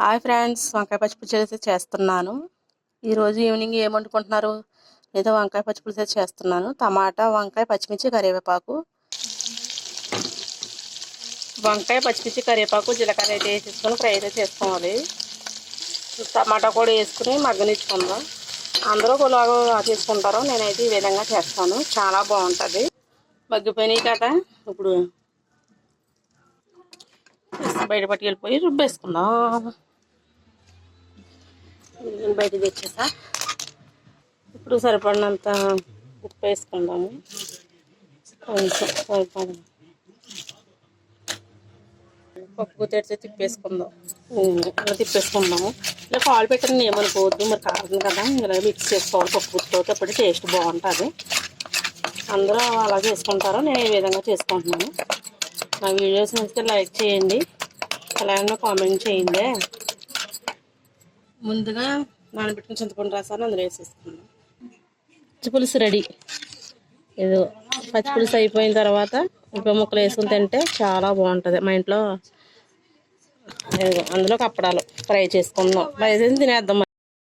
Hi friends వంకాయ పచ్చిపులుసు అయితే చేస్తున్నాను. ఈరోజు ఈవినింగ్ ఏం వండుకుంటున్నారు? ఏదో వంకాయ పచ్చిపులుసు అయితే చేస్తున్నాను. టమాటా వంకాయ పచ్చిమిర్చి కరివేపాకు. వంకాయ పచ్చిమిర్చి కరివేపాకు జీలకర్ర అయితే వేసేసుకొని ఫ్రై అయితే చేసుకోవాలి. టమాటా కూడా వేసుకుని మగ్గనిచ్చుకుందాం. అందరూ ఒకలాగా చేసుకుంటారు నేనైతే ఈ విధంగా చేస్తాను. చాలా బాగుంటుంది. మగ్గిపోయినాయి కదా ఇప్పుడు బయట పట్టుకెళ్ళిపోయి రుబ్బేసుకుందాం? నేను బయట తెచ్చేసా. ఇప్పుడు సరిపడినంత ఉప్పు వేసుకుందాము. కొంచెం సరిపడ పప్పు తెడితే తిప్పేసుకుందాం. అలా తిప్పేసుకుందాము. ఇలా కాలు పెట్టని ఏమనుకోవద్దు. మరి కారం కదా ఇలా మిక్స్ చేసుకోవాలి పప్పు గుత్తితో అప్పుడు టేస్ట్ బాగుంటుంది. అందరూ అలా చేసుకుంటారు? నేను ఈ విధంగా చేసుకుంటున్నాను? నా వీడియోస్ నచ్చితే లైక్ చేయండి. అలాగే కామెంట్ చేయండి. ముందుగా నానబెట్టుకుని చింతపండు రసాన్ని అందులో వేసేసుకున్నాం పచ్చిపులుసు రెడీ. ఏదో పచ్చిపులుసు అయిపోయిన తర్వాత ఉప్పు ముక్కలు వేసుకుని తింటే చాలా బాగుంటుంది. మా ఇంట్లో ఏదో అందులో కప్పడాలు ఫ్రై చేసుకుందాం. ఫ్రై చేసి తినేద్దాం